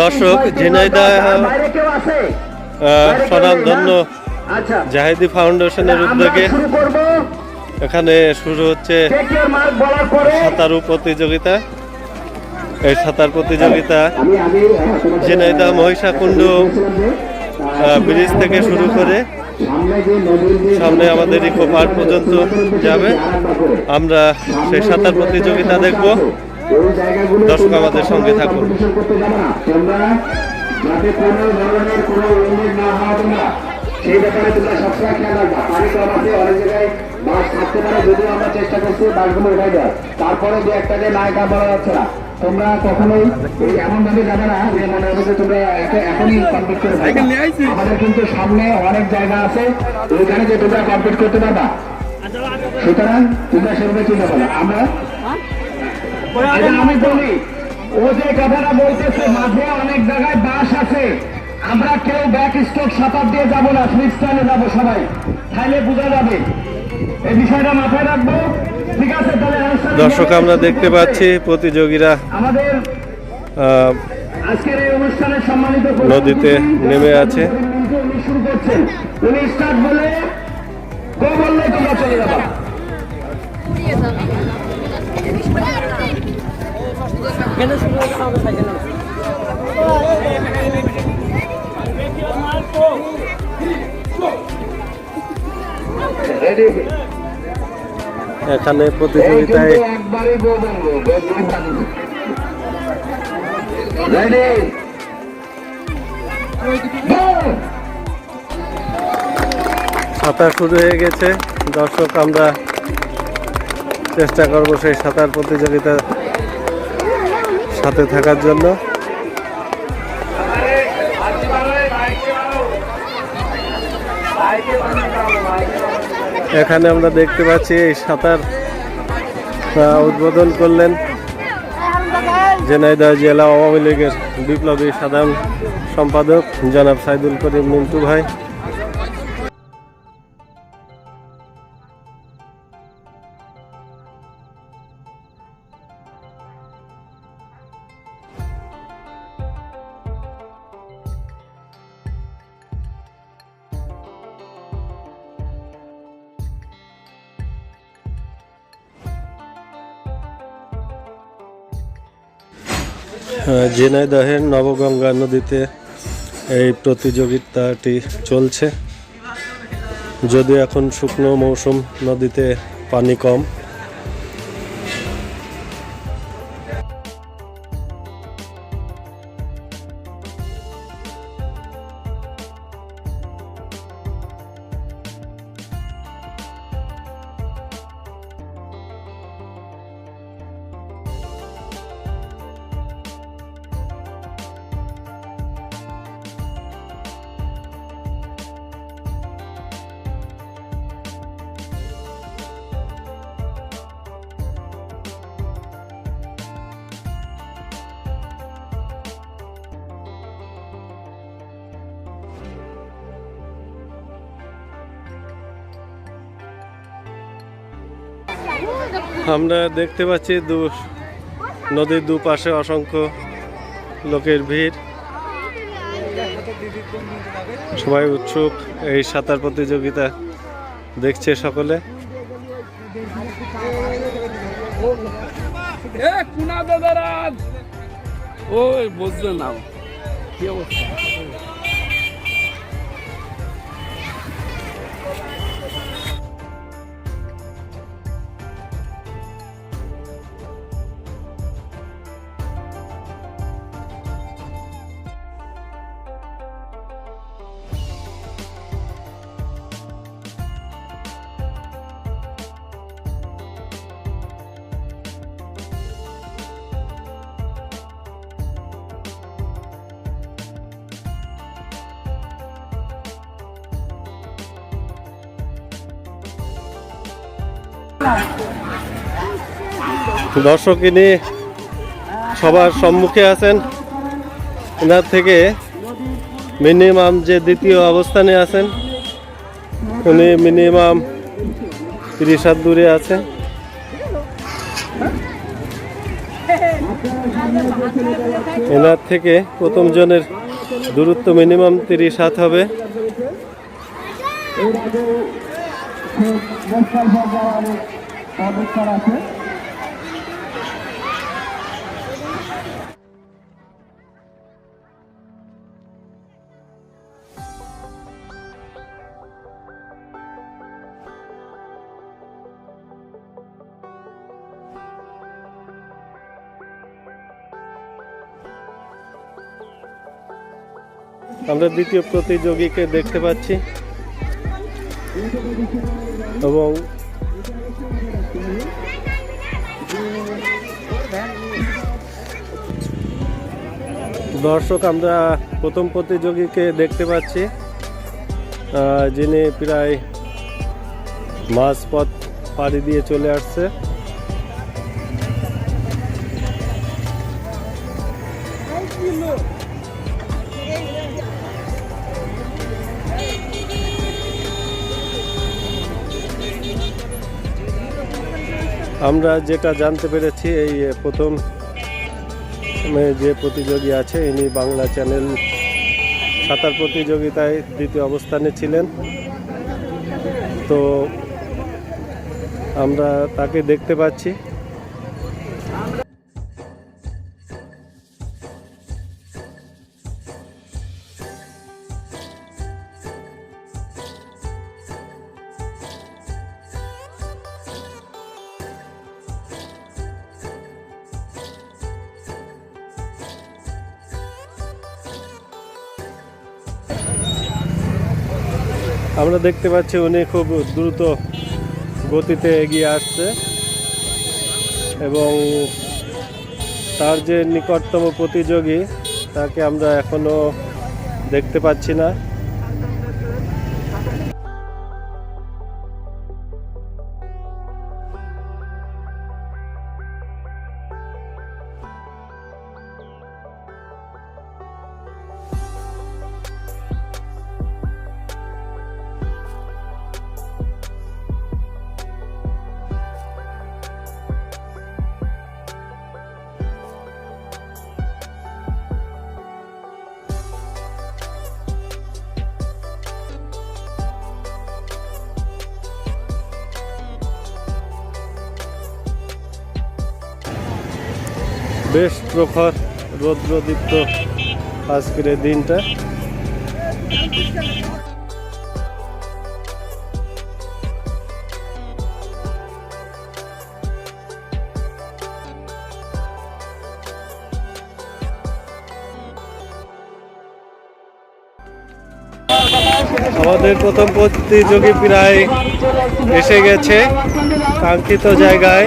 দর্শক আছে? স্বনামধন্য জাহেদি ফাউন্ডেশনের উদ্যোগে এখানে শুরু হচ্ছে সাঁতারু প্রতিযোগিতা। এই সাঁতার প্রতিযোগিতা আমি হ্যাঁ, মহিষাকুণ্ড ব্রিজ থেকে শুরু করে সামনে আমাদের ইকো পার্ক পর্যন্ত যাবে। আমরা সেই সাঁতার প্রতিযোগিতা দেখব। দর্শক তোমরা আমাদের সঙ্গে থাকুন। তোমরা যাতে কোনো ধরনের কোনো উন্নতি না তোমরা সেই ব্যাপারে তোমরা সবসময় খেয়াল রাখবা। পানি কম আছে অনেক জায়গায় বাস থাকতে পারে যদিও আমরা চেষ্টা করছি বাসগুলো উঠাই দেওয়ার। তারপরে যে একটা যে নায়িকা বলা যাচ্ছে না তোমরা কখনোই এমন ভাবে যাবে না যে মনে হবে যে তোমরা একে- এখনই কমপ্লিট করে। আমাদের কিন্তু সামনে অনেক জায়গা আছে ওইখানে যে তোমরা কমপ্লিট করতে পারবা। সুতরাং তোমরা সেভাবে চিন্তা করো আমরা আমি বলি ও যে কথাটা বলতেছে মাঝে অনেক জায়গায় বাস আছে। আমরা কেউ ব্যাক স্ট্রোক সাঁতার দিয়ে যাব না ফ্রি স্টাইলে যাব সবাই। তাইলে বোঝা যাবে। এই বিষয়টা মাথায় রাখব। ঠিক আছে তাহলে দর্শক আমরা দেখতে পাচ্ছি প্রতিযোগীরা আমাদের আজকের এই অনুষ্ঠানের সম্মানিত নদীতে নেমে আছে। উনি স্টার্ট বলে গো বললে তোমরা চলে যাবা। এখানে প্রতিযোগিতায় সাঁতার শুরু হয়ে গেছে। দর্শক আমরা চেষ্টা করব সেই সাঁতার প্রতিযোগিতা সাথে থাকার জন্য। এখানে আমরা দেখতে পাচ্ছি এই সাঁতার উদ্বোধন করলেন জেনাইদা জেলা আওয়ামী লীগের বিপ্লবী সাধারণ সম্পাদক জনাব সাইদুল করিম মিন্টু ভাই। ঝিনাইদহের নবগঙ্গা নদীতে এই প্রতিযোগিতাটি চলছে। যদিও এখন শুকনো মৌসুম নদীতে পানি কম। আমরা দেখতে পাচ্ছি দু নদীর দুপাশে অসংখ্য লোকের ভিড়। সবাই উৎসুক, এই সাঁতার প্রতিযোগিতা দেখছে সকলে। ওই বুঝলে না। কি অবস্থা? দর্শক ইনি সবার সম্মুখে আছেন। এনার থেকে মিনিমাম যে দ্বিতীয় অবস্থানে আছেন, উনি মিনিমাম তিরিশ হাত দূরে আছেন। এনার থেকে প্রথম জনের দূরত্ব মিনিমাম তিরিশ হাত হবে। আছে। আমরা দ্বিতীয় প্রতিযোগীকে দেখতে পাচ্ছি। এবং দর্শক, আমরা প্রথম প্রতিযোগীকে দেখতে পাচ্ছি যিনি প্রায় মাঝপথ পাড়ি দিয়ে চলে আসছে। আমরা যেটা জানতে পেরেছি, এই প্রথম যে প্রতিযোগী আছে, ইনি বাংলা চ্যানেল সাঁতার প্রতিযোগিতায় দ্বিতীয় অবস্থানে ছিলেন। তো আমরা তাকে দেখতে পাচ্ছি। আমরা দেখতে পাচ্ছি উনি খুব দ্রুত গতিতে এগিয়ে আসছে এবং তার যে নিকটতম প্রতিযোগী তাকে আমরা এখনও দেখতে পাচ্ছি না। বেশ প্রখর রৌদ্রদীপ্ত আজকের দিনটা। আমাদের প্রথম প্রতিযোগী প্রায় এসে গেছে। কাঙ্ক্ষিত জায়গায়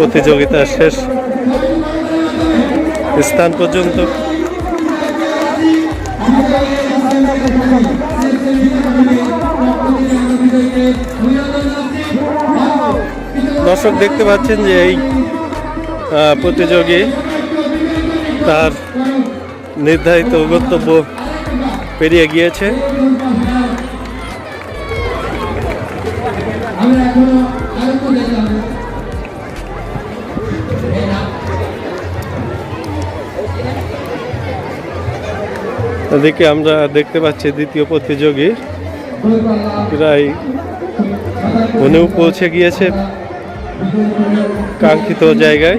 প্রতিযোগিতার শেষ। স্থান পর্যন্ত দর্শক দেখতে পাচ্ছেন যে এই প্রতিযোগী তার নির্ধারিত গন্তব্য পেরিয়ে গিয়েছে। এদিকে আমরা দেখতে পাচ্ছি দ্বিতীয় প্রতিযোগী। প্রায় উনিও পৌঁছে গিয়েছে কাঙ্ক্ষিত জায়গায়।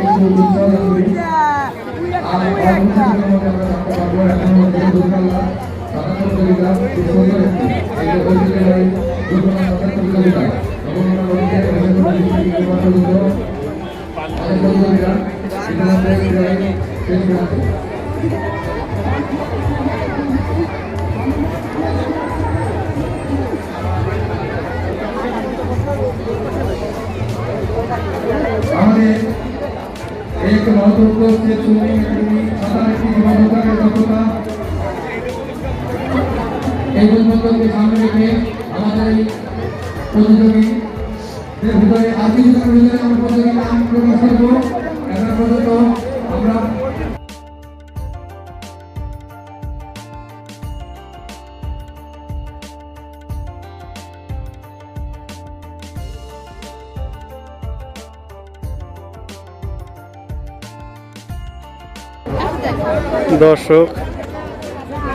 আমাদের সাঁতার প্রতিযোগিতা খুব সুন্দর একটি এই সামনে রেখে আমাদের এই প্রতিযোগী ভিতরে আর আমরা প্রতিযোগী নাম প্রকাশ করব দর্শক,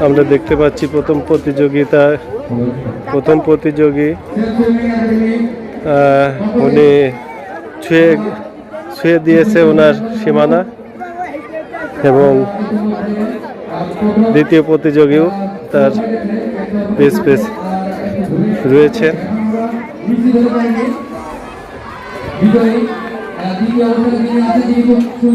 আমরা দেখতে পাচ্ছি প্রথম প্রতিযোগিতা, প্রথম প্রতিযোগী উনি ছুঁয়ে ছুঁয়ে দিয়েছে ওনার সীমানা এবং দ্বিতীয় প্রতিযোগীও তার পেস পেস রয়েছে। তিনি খুব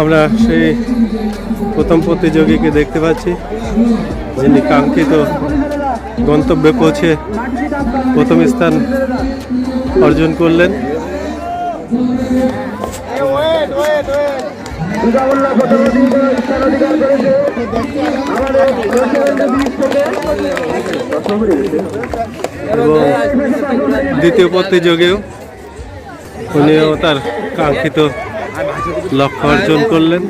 আমরা সেই প্রথম প্রতিযোগীকে দেখতে পাচ্ছি যিনি কাঙ্ক্ষিত গন্তব্যে পৌঁছে প্রথম স্থান অর্জন করলেন। স্থান অধিকার করেছে। আমাদের এবং দ্বিতীয় প্রতিযোগীও উনিও তার কাঙ্ক্ষিত লক্ষ্য অর্জন করলেন।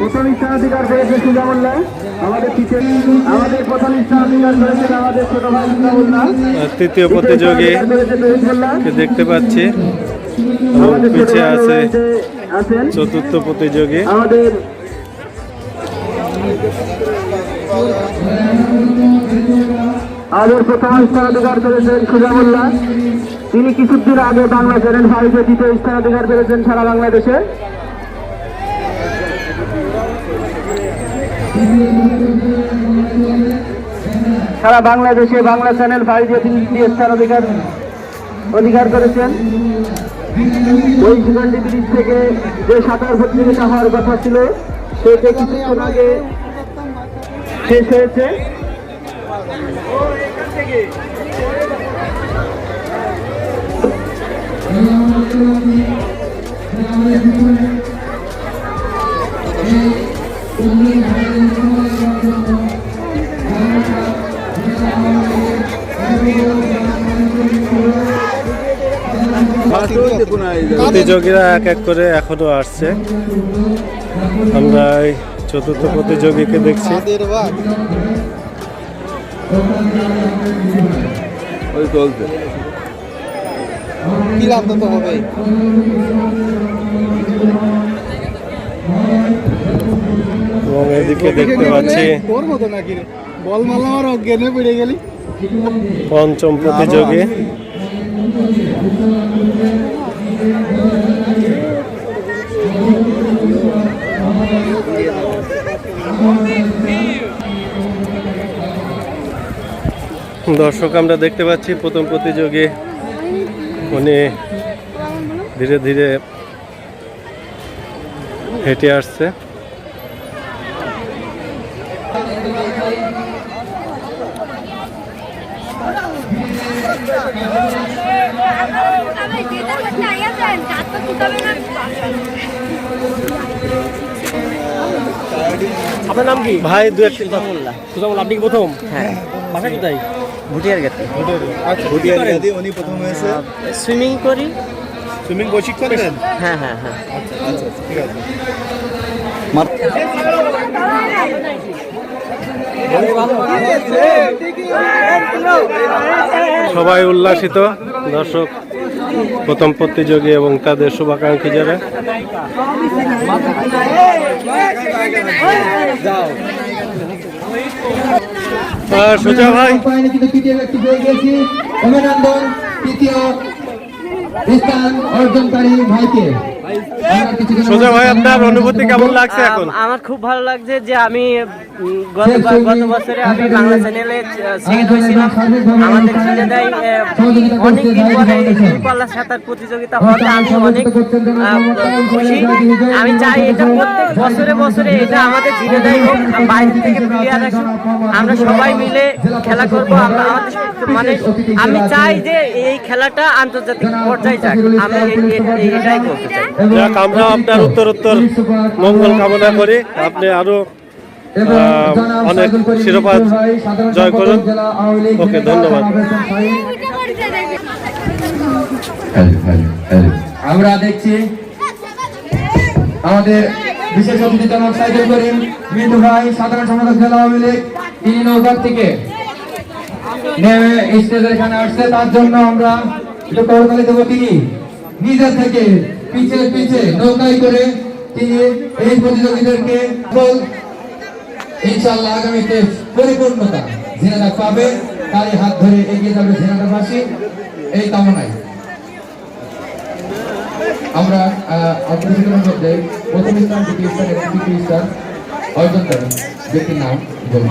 প্রথম স্থান অধিকার করেছে সুজামুল্লাহ তৃতীয় প্রতিযোগী দেখতে পাচ্ছি? পিছিয়ে আছে আছেন। চতুর্থ প্রতিযোগী। আমাদের আমাদের প্রথম স্থান অধিকার করেছেন সুজামুল্লাহ তিনি কিছুদিন আগে বাংলা চ্যানেল ফাইভে দ্বিতীয় স্থান অধিকার করেছেন সারা বাংলাদেশে। সারা বাংলাদেশে বাংলা চ্যানেল ফাইভে তিনি দ্বিতীয় স্থান অধিকার অধিকার করেছেন। ওই শিখণ্ডী ব্রিজ থেকে যে সাঁতার প্রতিযোগিতা হওয়ার কথা ছিল সেটা কিছুক্ষণ আগে শেষ হয়েছে। প্রতিযোগীরা এক এক করে এখনও আসছে। আমরা চতুর্থ প্রতিযোগীকে দেখছি। ওই চলছে এবং এদিকে দেখতে পাচ্ছি তোর মতো নাকি? বল মারলাম আর অজ্ঞানে পড়ে গেলি। পঞ্চম প্রতিযোগী। দর্শক আমরা দেখতে পাচ্ছি প্রথম প্রতিযোগী। উনি ধীরে ধীরে হেঁটে আসছে। আপনার নাম কি? ভাই দু একটি কথা সুজামুল আপনি কি প্রথম? হ্যাঁ। বাসা কোথায়? ভুটিয়ার গেছে উনি প্রথম হয়েছে। সুইমিং করি। সুইমিং প্রশিক্ষণ দেন? হ্যাঁ হ্যাঁ হ্যাঁ। আচ্ছা ঠিক আছে সবাই উল্লাসিত দর্শক। প্রথম প্রতিযোগী এবং তাদের শুভাকাঙ্ক্ষী যারা। অভিনন্দন তৃতীয় স্থান অর্জনকারী ভাইকে। সোজা ভাই আপনার অনুভূতি কেমন লাগছে এখন? আমার খুব ভালো লাগছে যে আমি গত গত বছরে আমি বাংলা চ্যানেলে সেকেন্ড হয়েছিলাম আমাদের অনেক দিন পরে পাল্লা সাঁতার প্রতিযোগিতা হওয়াতে আমি অনেক খুশি। আমি চাই এটা প্রত্যেক বছরে বছরে এটা আমাদের দেয় হোক বাইরে থেকে প্লেয়ার আসুক আমরা সবাই মিলে খেলা করব। আমরা আমাদের মানে আমি চাই যে এই খেলাটা আন্তর্জাতিক পর্যায়ে যাক। আমি এটাই করতে চাই। যাক আমরা আপনার উত্তর উত্তর মঙ্গল কামনা করি। আপনি আরও এবং আহ, জনাব অনেক শিরোপা জয় করুন। ওকে, ধন্যবাদ। আমরা দেখছি আমাদের বিশেষ অতিথি জনাব সাইদুল করিম মিন্টু ভাই সাধারণ সম্পাদক জেলা আওয়ামী লীগ তিনি নৌকার থেকে নেমে স্টেজের এখানে আসছে। তার জন্য আমরা একটু করতালি দেবো। তিনি নিজে থেকে পিছে পিছে নৌকায় করে তিনি এই প্রতিযোগীদেরকে বল ইনশাআল্লাহ আগামীতে পরিপূর্ণতা জেনাদা পাবে, তারই হাত ধরে এগিয়ে যাবে জেনাদাবাসী এই কামনায় আমরা প্রথম স্থান দ্বিতীয় স্থান এবং তৃতীয় স্থান অর্জন করেন। ব্যক্তির নাম বলুন।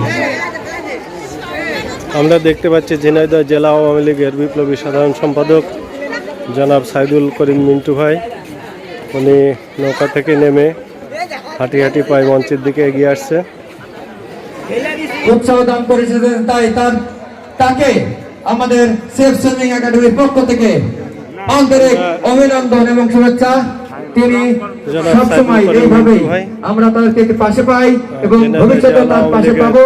আমরা দেখতে পাচ্ছি ঝিনাইদহ জেলা আওয়ামী লীগের বিপ্লবী সাধারণ সম্পাদক জনাব সাইদুল করিম মিন্টু ভাই। উনি নৌকা থেকে নেমে হাঁটি হাঁটি পায় মঞ্চের দিকে এগিয়ে আসছে। উৎসাহ দান করেছিলেন তাই তার, তাকে আমাদের সেফ সুইমিং একাডেমির পক্ষ থেকে আন্তরিক অভিনন্দন এবং শুভেচ্ছা। তিনি সবসময় ভাই। আমরা তাদেরকে পাশে পাই এবং ভবিষ্যতে তার পাশে পাবো।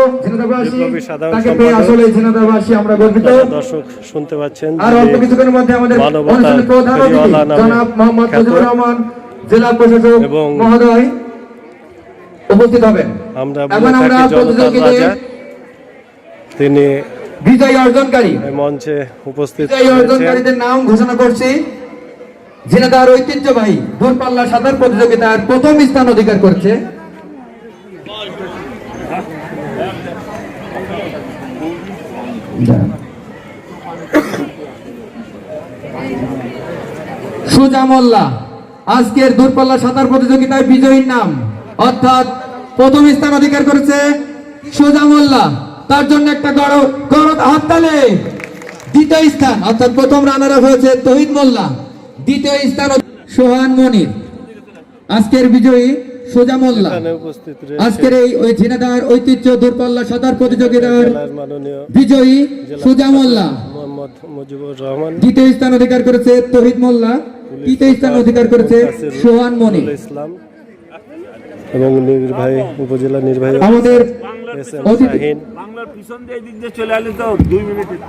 তাকে পেয়ে আসলে জেনাদাবাসী আমরা গর্বিত। দর্শক শুনতে পাচ্ছেন আর অল্প কিছুক্ষণের মধ্যে আমাদের অনুষ্ঠানের প্রধান অতিথি জনাব মোহাম্মদ মুজিবুর রহমান জেলা প্রশাসক মহোদয় উপস্থিত হবেন। আমরা এখন আমরা প্রতিযোগীদের তিনি বিজয়ী অর্জনকারী। মঞ্চে উপস্থিত বিজয়ী অর্জনকারীদের নাম ঘোষণা করছি। জেনাদার ঐতিহ্যবাহী দূরপাল্লা সাঁতার প্রতিযোগিতার প্রথম স্থান অধিকার করছে। সুজা মোল্লা, আজকের দূরপাল্লা সাঁতার প্রতিযোগিতায় বিজয়ীর নাম। অর্থাৎ প্রথম স্থান অধিকার করেছে সুজা মোল্লা। তার জন্য একটা গড় গড় হাততালে। দ্বিতীয় স্থান, অর্থাৎ প্রথম রানার হয়েছে তহিদ মোল্লা। দ্বিতীয় স্থান সোহান মনির। আজকের বিজয়ী সোজা মোল্লা। আজকের এই ওই ঝিনাদার ঐতিহ্য দূরপাল্লা সাঁতার প্রতিযোগিতার বিজয়ী সোজা মোল্লা। মোহাম্মদ মুজিবুর রহমান। দ্বিতীয় স্থান অধিকার করেছে তহিদ মোল্লা। তৃতীয় স্থান অধিকার করেছে সোহান মনির। রুহুল ইসলাম এবং নির্বাহী উপজেলা নির্বাহী আমাদের বাংলার পিছন দিয়ে চলে আসলে তো দুই মিনিটের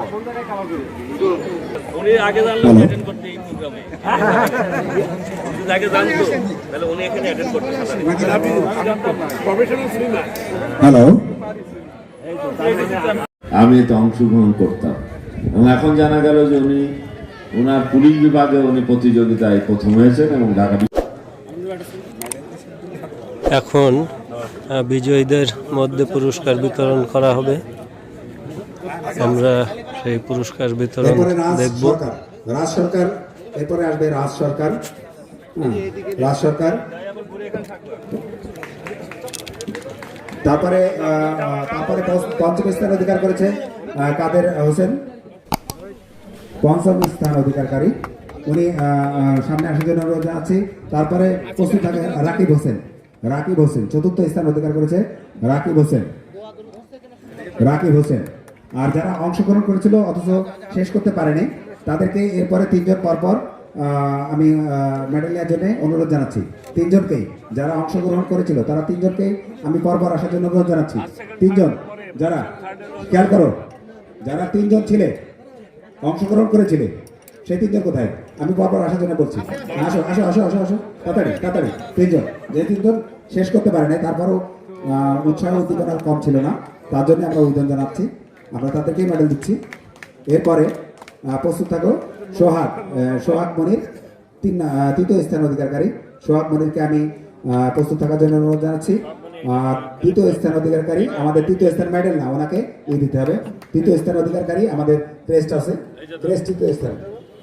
উনি আগে জানলে অ্যাটেন্ড করতে এই প্রোগ্রামে আগে জানতো তাহলে উনি এখানে অ্যাটেন্ড করতে হ্যালো। আমি তো অংশগ্রহণ করতাম। এবং এখন জানা গেল যে উনি ওনার পুলিশ বিভাগে উনি প্রতিযোগিতায় প্রথম হয়েছেন এবং ঢাকা এখন বিজয়ীদের মধ্যে পুরস্কার বিতরণ করা হবে। আমরা সেই পুরস্কার বিতরণ দেখব। রাজ সরকার এরপরে আসবে রাজ সরকার। রাজ সরকার। তারপরে তারপরে পঞ্চম স্থান অধিকার করেছে কাদের হোসেন? পঞ্চম স্থান অধিকারকারী। উনি সামনে আসার জন্য অনুরোধ জানাচ্ছি তারপরে থাকে রাকিব হোসেন। রাকিব হোসেন চতুর্থ স্থান অধিকার করেছে রাকিব হোসেন। রাকিব হোসেন। আর যারা অংশগ্রহণ করেছিল, অথচ শেষ করতে পারেনি, তাদেরকে এরপরে তিনজন পরপর আমি মেডেল নেওয়ার জন্য অনুরোধ জানাচ্ছি। তিনজনকেই, যারা অংশগ্রহণ করেছিল, তারা তিনজনকেই আমি পরপর আসার জন্য অনুরোধ জানাচ্ছি। তিনজন, যারা, খেয়াল করো, যারা তিনজন ছিলে, অংশগ্রহণ করেছিলে, সেই তিনজন কোথায়? আমি পরপর আসার জন্য বলছি। আসো আসো আসো আসো আসো, তাড়াতাড়ি তাড়াতাড়ি, তিনজন। যে তিনজন শেষ করতে পারে নাই তারপরও উৎসাহ উদ্দীপনা কম ছিল না, তার জন্য আমরা অভিযান জানাচ্ছি। আমরা তাদেরকেই মেডেল দিচ্ছি। এরপরে প্রস্তুত থাকো। সোহাগ সোহাগ মনির, তিন তৃতীয় স্থান অধিকারকারী। সোহাগ মনিরকে আমি প্রস্তুত থাকার জন্য অনুরোধ জানাচ্ছি। তৃতীয় স্থান অধিকারকারী, আমাদের তৃতীয় স্থান মেডেল না, ওনাকে ই দিতে হবে। তৃতীয় স্থান অধিকারকারী আমাদের ক্রেস্ট আছে। ক্রেস্ট তৃতীয় স্থান।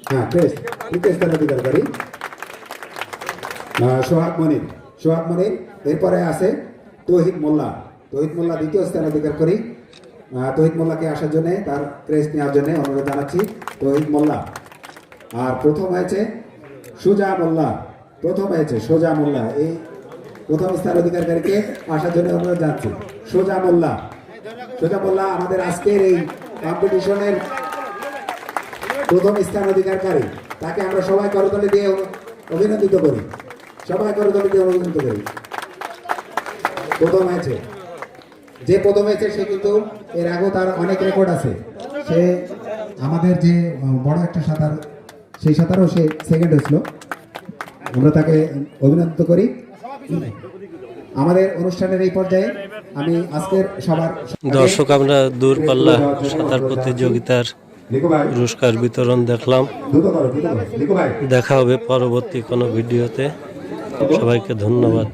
হ্যাঁ ক্রেস্ট তৃতীয় স্থান অধিকারকারী। সোহাগ মনির। সোহাগ মনির, এরপরে আছে তৌহিদ মোল্লা। তৌহিদ মোল্লা দ্বিতীয় স্থান অধিকার করি তৌহিদ মোল্লাকে আসার জন্য, তার ক্রেস্ট নেওয়ার জন্য অনুরোধ জানাচ্ছি, তৌহিদ মোল্লা। আর প্রথম হয়েছে সুজা মোল্লা। প্রথম হয়েছে সোজা মোল্লা। এই প্রথম স্থান অধিকারকারীকে আসার জন্য অনুরোধ জানাচ্ছি। সোজা মোল্লা। সোজা মোল্লা আমাদের আজকের এই কম্পিটিশনের প্রথম স্থান অধিকারকারী। তাকে আমরা সবাই করতলে দিয়ে অভিনন্দিত করি। সবাই করতলে দিয়ে অভিনন্দিত করি। প্রথম হয়েছে যে প্রথম হয়েছে সে কিন্তু এর আগেও তার অনেক রেকর্ড আছে। সে আমাদের যে বড় একটা সাঁতার সেই সাঁতারও সে সেকেন্ড হয়েছিল আমরা তাকে অভিনন্দিত করি। আমাদের অনুষ্ঠানের এই পর্যায়ে আমি আজকের সবার দর্শক আমরা দূরপাল্লা সাঁতার প্রতিযোগিতার পুরস্কার বিতরণ দেখলাম। দেখা হবে পরবর্তী কোনো ভিডিওতে। সবাইকে ধন্যবাদ।